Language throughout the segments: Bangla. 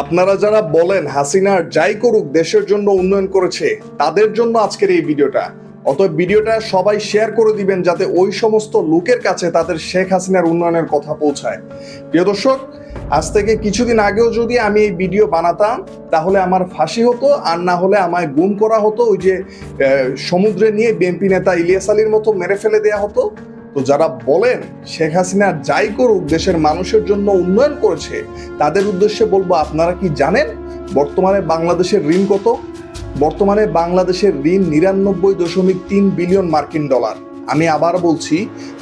আপনারা যারা বলেন হাসিনার যাই করুক দেশের জন্য উন্নয়ন করেছে, তাদের জন্য আজকের এই ভিডিওটা। অতএব ভিডিওটা সবাই শেয়ার করে দিবেন যাতে ওই সমস্ত লোকের কাছে তাদের শেখ হাসিনার উন্নয়নের কথা পৌঁছায়। প্রিয় দর্শক, আজ থেকে কিছুদিন আগেও যদি আমি এই ভিডিও বানাতাম, তাহলে আমার ফাঁসি হতো, আর না হলে আমায় গুম করা হতো, ওই যে সমুদ্রে নিয়ে বিএনপি নেতা ইলিয়াস আলীর মতো মেরে ফেলে দেয়া হতো। তো যারা বলেন শেখ হাসিনা যাই করুক দেশের মানুষের জন্য উন্নয়ন করেছে, তাদের উদ্দেশ্যে বলব, আপনারা কি জানেন বর্তমানে বাংলাদেশের ঋণ কত? বর্তমানে বাংলাদেশের ঋণ নিরানব্বই দশমিক তিন বিলিয়ন মার্কিন ডলার। আমি আবার বলছি,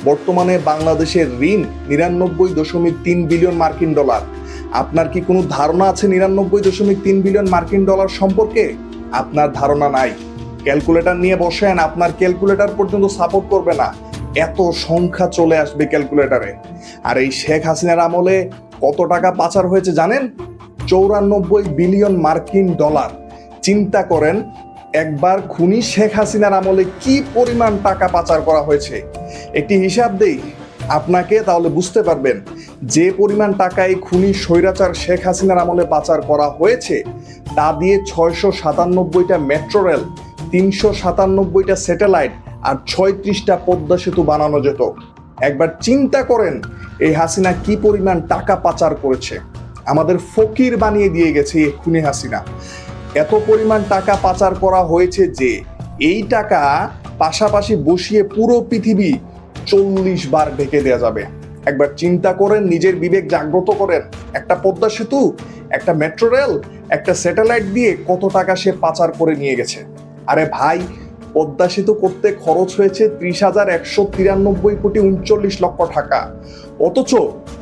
বর্তমানে বাংলাদেশের ঋণ নিরানব্বই দশমিক তিন বিলিয়ন মার্কিন ডলার। আপনার কি কোনো ধারণা আছে নিরানব্বই দশমিক তিন বিলিয়ন মার্কিন ডলার সম্পর্কে? আপনার ধারণা নাই। ক্যালকুলেটর নিয়ে বসেন, আপনার ক্যালকুলেটর পর্যন্ত সাপোর্ট করবে না। এত সংখ্যা চলে আসবে ক্যালকুলেটরে। আর এই শেখ হাসিনার আমলে কত টাকা পাচার হয়েছে জানেন? চৌরানব্বই বিলিয়ন মার্কিন ডলার। চিন্তা করেন, একবার খুনি শেখ হাসিনার আমলে কি পরিমাণ টাকা পাচার করা হয়েছে? একটি হিসাব দেই, আপনাকে তাহলে বুঝতে পারবেন, যে পরিমাণ টাকা এই খুনি স্বৈরাচার শেখ হাসিনার আমলে পাচার করা হয়েছে, তা দিয়ে ছয়শো সাতানব্বইটা মেট্রো রেল, তিনশো সাতানব্বইটা স্যাটেলাইট আর ছয়ত্রিশটা পদ্মা সেতু বানানো যেত। একবার চিন্তা করেন, এই হাসিনা কি পরিমাণ টাকা পাচার করেছে। আমাদের ফকির বানিয়ে দিয়ে গেছে এই খুনি হাসিনা। এত পরিমাণ টাকা পাচার করা হয়েছে যে, এই টাকা পাশাপাশি বসিয়ে পুরো পৃথিবী চল্লিশ বার ঢেকে দেওয়া যাবে। একবার চিন্তা করেন, নিজের বিবেক জাগ্রত করেন, একটা পদ্মা সেতু, একটা মেট্রো রেল, একটা স্যাটেলাইট দিয়ে কত টাকা সে পাচার করে নিয়ে গেছে। আরে ভাই পদ্মা সেতু করতে খরচ হয়েছে ত্রিশ হাজার একশো তিরানব্বই কোটি উনচল্লিশ লক্ষ টাকা। অথচ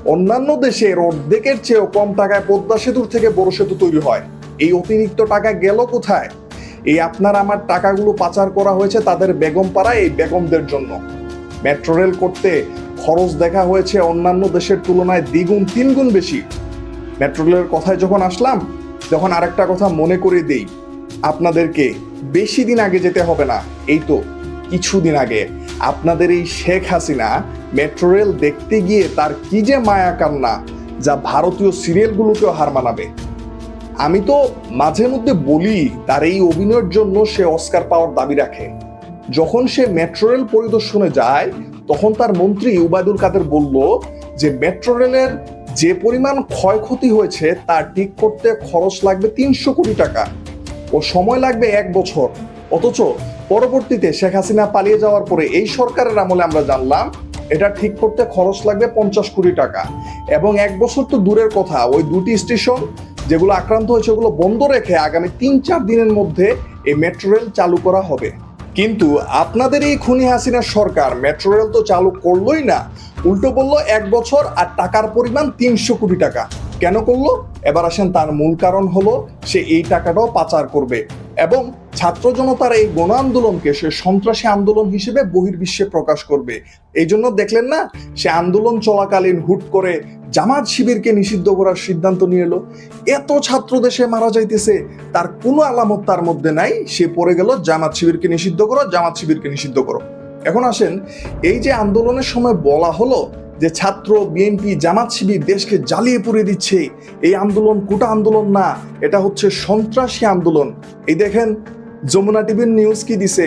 অন্যান্য দেশের অর্ধেকের চেয়েও কম টাকায় পদ্মা সেতুর থেকে বড় সেতু তৈরি হয়। এই অতিরিক্ত টাকা গেল কোথায়? এই আপনার আমার টাকাগুলো পাচার করা হয়েছে তাদের বেগম পাড়ায় এই বেগমদের জন্য। মেট্রো রেল করতে খরচ দেখা হয়েছে অন্যান্য দেশের তুলনায় দ্বিগুণ, তিনগুণ বেশি। মেট্রো রেলের কথায় যখন আসলাম, তখন আরেকটা কথা মনে করে দেই। আপনাদেরকে বেশি দিন আগে যেতে হবে না। এই তো কিছুদিন আগে। আপনাদের এই শেখ হাসিনা মেট্রো রেল দেখতে গিয়ে তার কি যে মায়া কান্না যা ভারতীয় সিরিয়ালগুলোকেও হার মানাবে। আমি তো মাঝে মধ্যে বলি, তার এই অভিনয়ের জন্য সে অস্কার পাওয়ার দাবি রাখে। যখন সে মেট্রো রেল পরিদর্শনে যায়, তখন তার মন্ত্রী উবায়দুল কাদের বলল যে, মেট্রো রেলের যে পরিমাণ ক্ষয়ক্ষতি হয়েছে, তা ঠিক করতে খরচ লাগবে তিনশো কোটি টাকা। ও সময় লাগবে এক বছর। অথচ পরবর্তীতে শেখ হাসিনা পালিয়ে যাওয়ার পরে এই সরকারের আমলে আমরা জানলাম, এটা ঠিক করতে খরচ লাগবে পঞ্চাশ কোটি টাকা। এবং এক বছর তো দূরের কথা, ওই দুটি স্টেশন যেগুলো আক্রান্ত হয়েছে ওগুলো বন্ধ রেখে আগামী তিন চার দিনের মধ্যে এই মেট্রো রেল চালু করা হবে। কিন্তু আপনাদের এই খুনি হাসিনার সরকার মেট্রো রেল তো চালু করলোই না। উল্টো বলল, এক বছর আর টাকার পরিমাণ তিনশো কোটি টাকা। কেন করল? এবার আসেন, তার মূল কারণ হলো সে এই টাকাটাও পাচার করবে এবং ছাত্র জনতার এই গণ আন্দোলনকে সে সন্ত্রাসী আন্দোলন হিসেবে বহির্বিশ্বে প্রকাশ করবে। এই জন্য দেখলেন না, সে আন্দোলন চলাকালীন হুট করে জামাত শিবিরকে নিষিদ্ধ করার সিদ্ধান্ত নিয়ে এলো। এত ছাত্র দেশে মারা যাইতেছে, তার কোনো আলামত তার মধ্যে নাই, সে পড়ে গেল জামাত শিবিরকে নিষিদ্ধ করো, জামাত শিবিরকে নিষিদ্ধ করো। এখন আসেন, এই যে আন্দোলনের সময় বলা হলো যে ছাত্র বিএনপি জামাত শিবির দেশকে জ্বালিয়ে পুড়ে দিচ্ছে, এই আন্দোলন কোটা আন্দোলন না, এটা হচ্ছে সন্ত্রাসী আন্দোলন। এই দেখেন, যমুনা টিভির নিউজ কি দিছে?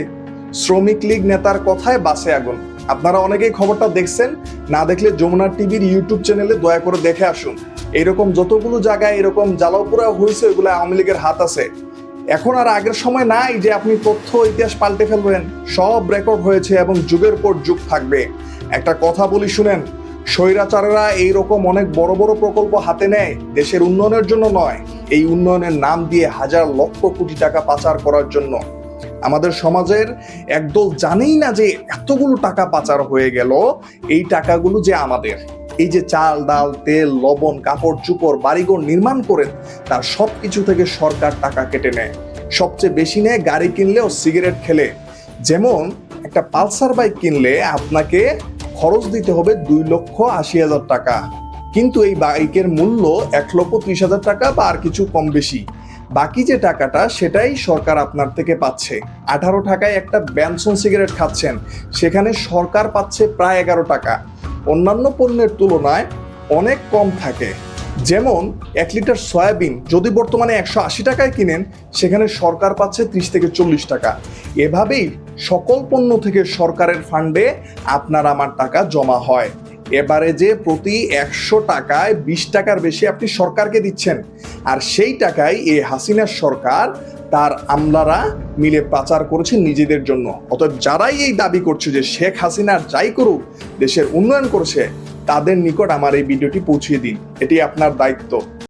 শ্রমিক লীগ নেতার কথায় বাসে আগুন। আপনারা অনেকেই খবরটা দেখছেন, না দেখলে যমুনা টিভির ইউটিউব চ্যানেলে দয়া করে দেখে আসুন। এরকম যতগুলো জায়গায় এরকম জ্বালাওপুরা হয়েছে, ওগুলো আওয়ামী লীগের হাত আছে। এখন আর আগের সময় নাই যে আপনি তথ্য, ইতিহাস পাল্টে ফেলবেন। সব রেকর্ড হয়েছে এবং যুগের পর যুগ থাকবে। একটা কথা বলি শুনেন স্বৈরাচারেরা এইরকম অনেক বড় বড় প্রকল্প হাতে নেয়, দেশের উন্নয়নের জন্য নয়। এই উন্নয়নের নাম দিয়ে হাজার লক্ষ কোটি টাকা পাচার করার জন্য। আমাদের সমাজের একদল জানেই না যে এতগুলো টাকা পাচার হয়ে গেল, এই টাকাগুলো যে আমাদের। এই যে চাল, ডাল, তেল, লবণ, কাপড়, চুপড়, বাড়িঘর নির্মাণ করেন, তার সব কিছু থেকে সরকার টাকা কেটে নেয়। সবচেয়ে বেশি নেয় গাড়ি কিনলেও সিগারেট খেলে। যেমন একটা পালসার বাইক কিনলে আপনাকে খরচ দিতে হবে দুই লক্ষ আশি হাজার টাকা। কিন্তু এই বাইকের মূল্য এক লক্ষ ত্রিশ হাজার টাকা বা আর কিছু কম বেশি। বাকি যে টাকাটা, সেটাই সরকার আপনার থেকে পাচ্ছে। আঠারো টাকায় একটা ব্যানসন সিগারেট খাচ্ছেন। সেখানে সরকার পাচ্ছে প্রায় এগারো টাকা। অন্যান্য পণ্যের তুলনায় অনেক কম থাকে। যেমন এক লিটার সয়াবিন যদি বর্তমানে একশো আশি টাকায় কিনেন, সেখানে সরকার পাচ্ছে ত্রিশ থেকে চল্লিশ টাকা। এভাবেই সকল পণ্য থেকে সরকারের ফান্ডে আপনার আমার টাকা জমা হয়। এবারে যে প্রতি একশো টাকায় বিশ টাকার বেশি আপনি সরকারকে দিচ্ছেন, আর সেই টাকায় এ হাসিনার সরকার তার আমলারা মিলে পাচার করেছে নিজেদের জন্য। অতএব যারাই এই দাবি করছে যে শেখ হাসিনার যাই করুক, দেশের উন্নয়ন করছে তাদের নিকট আমার এই ভিডিওটি পৌঁছিয়ে দিন। এটি আপনার দায়িত্ব।